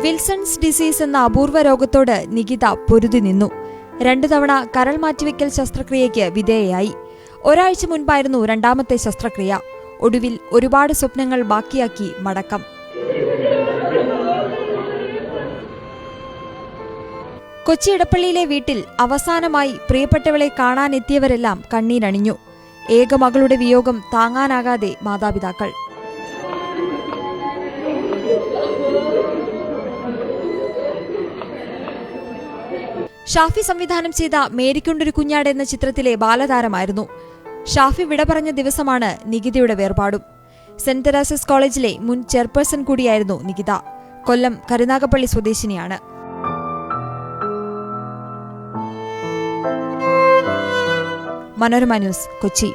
Wilson's disease എന്ന അപൂർവ രോഗത്തോട് നികിത പൊരുതി നിന്നു. രണ്ടു തവണ കരൾ മാറ്റിവെക്കൽ ശസ്ത്രക്രിയയ്ക്ക് വിധേയയായി. ഒരാഴ്ച മുൻപായിരുന്നു രണ്ടാമത്തെ ശസ്ത്രക്രിയ. ഒടുവിൽ ഒരുപാട് സ്വപ്നങ്ങൾ ബാക്കിയാക്കി മടക്കം. കൊച്ചി ഇടപ്പള്ളിയിലെ വീട്ടിൽ അവസാനമായി പ്രിയപ്പെട്ടവളെ കാണാനെത്തിയവരെല്ലാം കണ്ണീരണിഞ്ഞു. ഏക മകളുടെ വിയോഗം താങ്ങാനാകാതെ മാതാപിതാക്കൾ. ഷാഫി സംവിധാനം ചെയ്ത മേരിക്കൊണ്ടൊരു കുഞ്ഞാട് എന്ന ചിത്രത്തിലെ ബാലതാരമായിരുന്നു. ഷാഫി വിട പറഞ്ഞ ദിവസമാണ് നികിതയുടെ വേർപാടും. സെന്റ് തെരാസസ് കോളേജിലെ മുൻ ചെയർപേഴ്സൺ കൂടിയായിരുന്നു നികിത. കൊല്ലം കരുനാഗപ്പള്ളി സ്വദേശിനിയാണ്. മനോരമ ന്യൂസ് കൊച്ചി.